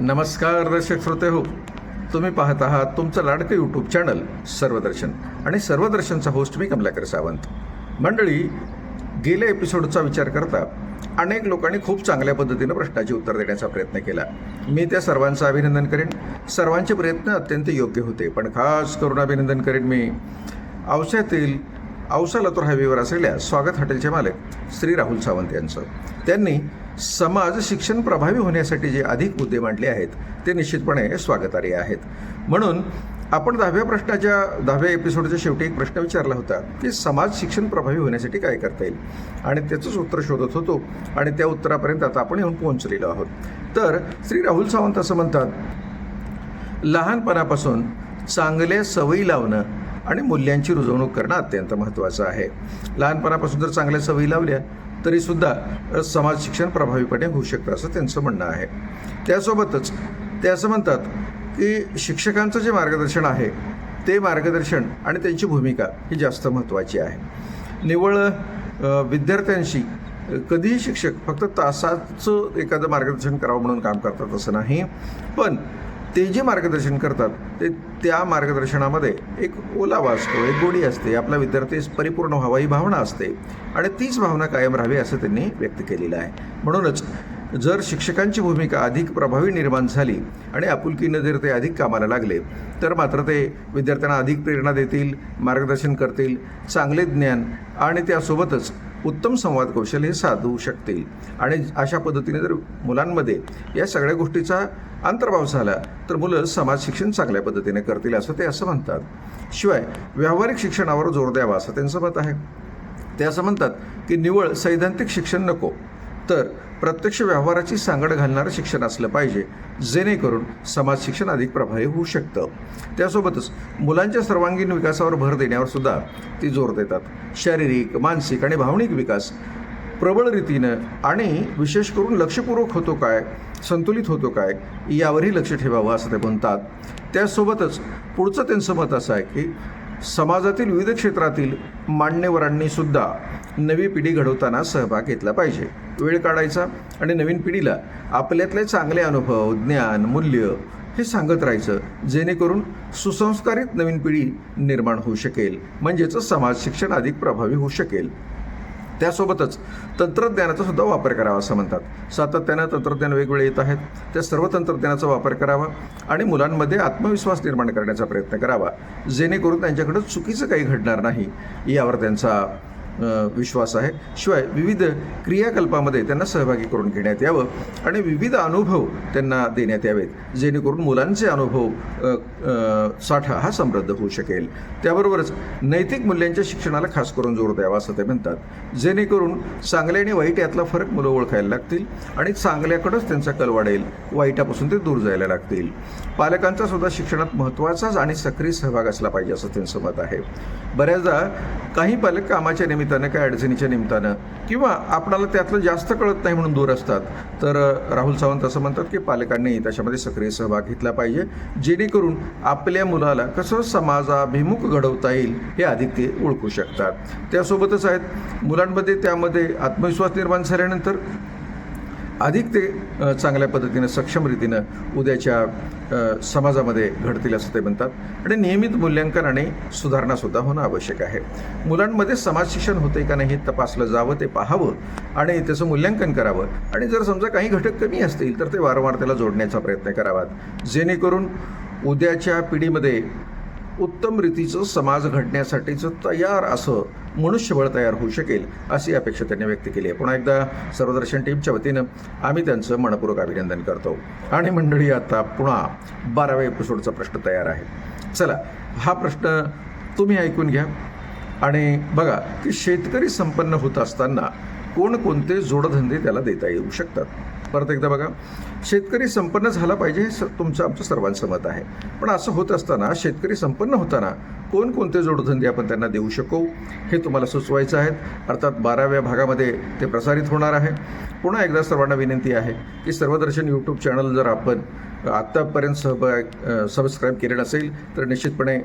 नमस्कार दर्शक श्रोते हो. तुम्ही पाहत आहात तुमचं लाडकं यूट्यूब चॅनल सर्वदर्शन. आणि सर्वदर्शनचा होस्ट मी कमलाकर सावंत. मंडळी गेल्या एपिसोडचा विचार करता अनेक लोकांनी खूप चांगल्या पद्धतीनं प्रश्नाची उत्तर देण्याचा प्रयत्न केला. मी त्या सर्वांचं अभिनंदन करेन. सर्वांचे प्रयत्न अत्यंत योग्य होते पण खास करून अभिनंदन करेन मी. औस्यातील औसा लातूर हायवेवर असलेल्या स्वागत हॉटेलचे मालक श्री राहुल सावंत यांचं. त्यांनी समाज शिक्षण प्रभावी होण्यासाठी जे अधिक मुद्दे मांडले आहेत ते निश्चितपणे स्वागतार्ह आहेत. म्हणून आपण दहाव्या प्रश्नाच्या दहाव्या एपिसोडच्या शेवटी एक प्रश्न विचारला होता की समाज शिक्षण प्रभावी होण्यासाठी काय करता येईल? आणि त्याचंच उत्तर शोधत होतो आणि त्या उत्तरापर्यंत आता आपण येऊन पोहोचलेलो आहोत. तर श्री राहुल सावंत असं म्हणतात लहानपणापासून चांगल्या सवयी लावणं आणि मूल्यांची रुजवणूक करणं अत्यंत महत्त्वाचं आहे. लहानपणापासून जर चांगल्या सवयी लावल्या तरीसुद्धा समाज शिक्षण प्रभावीपणे होऊ शकतं असं त्यांचं म्हणणं आहे. त्यासोबतच ते असं म्हणतात की शिक्षकांचं जे मार्गदर्शन आहे ते मार्गदर्शन आणि त्यांची भूमिका ही जास्त महत्त्वाची आहे. निव्वळ विद्यार्थ्यांशी कधीही शिक्षक फक्त तासाचं एखादं मार्गदर्शन करावं म्हणून काम करतात असं नाही. पण ते जे मार्गदर्शन करतात ते त्या मार्गदर्शनामध्ये एक ओलावा असतो एक गोडी असते. आपला विद्यार्थी परिपूर्ण व्हावा ही भावना असते आणि तीच भावना कायम राहावी असं त्यांनी व्यक्त केलेलं आहे. म्हणूनच जर शिक्षकांची भूमिका अधिक प्रभावी निर्माण झाली आणि आपुलकीनं जर ते अधिक कामाला लागले तर मात्र ते विद्यार्थ्यांना अधिक प्रेरणा देतील मार्गदर्शन करतील चांगले ज्ञान आणि त्यासोबतच उत्तम संवाद कौशल्य साधू शकतील. आणि अशा पद्धतीने जर मुलांमध्ये या सगळ्या गोष्टीचा अंतर्भाव झाला तर मुलं समाज शिक्षण चांगल्या पद्धतीने करतील असं ते असं म्हणतात. शिवाय व्यावहारिक शिक्षणावर जोर द्यावा असं त्यांचं मत आहे. ते असं म्हणतात की निवळ सैद्धांतिक शिक्षण नको तर प्रत्यक्ष व्यवहाराची सांगड घालणारं शिक्षण असलं पाहिजे जेणेकरून समाज शिक्षण अधिक प्रभावी होऊ शकतं. त्यासोबतच मुलांच्या सर्वांगीण विकासावर भर देण्यावर सुद्धा ती जोर देतात. शारीरिक मानसिक आणि भावनिक विकास प्रबळ रीतीनं आणि विशेष करून लक्षपूर्वक होतो काय संतुलित होतो काय यावरही लक्ष ठेवावं असं ते म्हणतात. त्यासोबतच पुढचं त्यांचं मत असं आहे की समाजातील विविध क्षेत्रातील मान्यवरांनी सुद्धा नवी पिढी घडवताना सहभाग घेतला पाहिजे. वेळ काढायचा आणि नवीन पिढीला आपल्यातले चांगले अनुभव ज्ञान मूल्य हे सांगत राहायचं जेणेकरून सुसंस्कारित नवीन पिढी निर्माण होऊ शकेल. म्हणजेच समाज शिक्षण अधिक प्रभावी होऊ शकेल. त्यासोबतच तंत्रज्ञानाचा सुद्धा वापर करावा असं म्हणतात. सातत्यानं तंत्रज्ञान वेगवेगळे येत आहेत. त्या सर्व तंत्रज्ञानाचा वापर करावा आणि मुलांमध्ये आत्मविश्वास निर्माण करण्याचा प्रयत्न करावा. जेणेकरून त्यांच्याकडं चुकीचं काही घडणार नाही यावर त्यांचा विश्वास आहे. शिवाय विविध क्रियाकल्पामध्ये त्यांना सहभागी करून घेण्यात यावं आणि विविध अनुभव त्यांना देण्यात यावेत जेणेकरून मुलांचे अनुभव साठा हा समृद्ध होऊ शकेल. त्याबरोबरच नैतिक मूल्यांच्या शिक्षणाला खास करून जोर द्यावा असं ते म्हणतात. जेणेकरून चांगले आणि वाईट यातला फरक मुलं ओळखायला लागतील आणि चांगल्याकडंच त्यांचा कल वाढेल वाईटापासून ते दूर जायला लागतील. पालकांचा सुद्धा शिक्षणात महत्त्वाचाच आणि सक्रिय सहभाग असला पाहिजे असं त्यांचं मत आहे. बऱ्याचदा काही पालक कामाच्या निमित्तानं काय अडचणीच्या निमित्तानं किंवा आपणाला त्यातलं जास्त कळत नाही म्हणून दूर असतात तर राहुल सावंत असं म्हणतात की पालकांनी त्याच्यामध्ये सक्रिय सहभाग घेतला पाहिजे जेणेकरून आपल्या मुलाला कसं समाजाभिमुख घडवता येईल हे अधिक ते ओळखू शकतात. त्यासोबतच आहेत मुलांमध्ये त्यामध्ये आत्मविश्वास निर्माण झाल्यानंतर अधिक ते चांगल्या पद्धतीनं सक्षम रीतीनं उद्याच्या समाजामध्ये घडतील असं ते म्हणतात. आणि नियमित मूल्यांकन आणि सुधारणासुद्धा होणं आवश्यक आहे. मुलांमध्ये समाज शिक्षण होते का नाही हे तपासलं जावं ते पाहावं आणि त्याचं मूल्यांकन करावं. आणि जर समजा काही घटक कमी असतील तर ते वारंवार त्याला जोडण्याचा प्रयत्न करावात. जेणेकरून उद्याच्या पिढीमध्ये उत्तम रीतीचं समाज घडण्यासाठीचं तयार असं मनुष्यबळ तयार होऊ शकेल अशी अपेक्षा त्यांनी व्यक्त केली आहे. पुन्हा एकदा सर्वदर्शन टीमच्या वतीनं आम्ही त्यांचं मनपूर्वक अभिनंदन करतो. आणि मंडळी आता पुन्हा बाराव्या एपिसोडचा प्रश्न तयार आहे. चला हा प्रश्न तुम्ही ऐकून घ्या. आणि बघा की शेतकरी संपन्न होत असताना कोणकोणते जोडधंदे त्याला देता येऊ शकतात? परत एकदा बघा. शेतकरी संपन्न झाला पाहिजे हे स तुमचं आमचं सर्वांचं मत आहे. पण असं होत असताना शेतकरी संपन्न होताना कोणकोणते जोडधंदे आपण त्यांना देऊ शकू हे तुम्हाला सुचवायचं आहे. अर्थात बाराव्या भागामध्ये ते प्रसारित होणार आहे. पुन्हा एकदा सर्वांना विनंती आहे की सर्वदर्शन यूट्यूब चॅनल जर आपण आत्तापर्यंत सहभाग सबस्क्राईब केले नसेल तर निश्चितपणे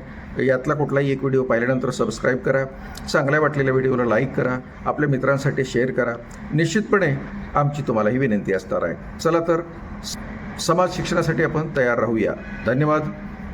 यातला कुठलाही एक व्हिडिओ पाहिल्यानंतर सबस्क्राईब करा. चांगल्या वाटलेल्या व्हिडिओला लाईक करा. आपल्या मित्रांसाठी शेअर करा. निश्चितपणे आमची तुम्हाला ही विनंती असणार आहे. चला तर समाज शिक्षणासाठी आपण तयार राहूया. धन्यवाद.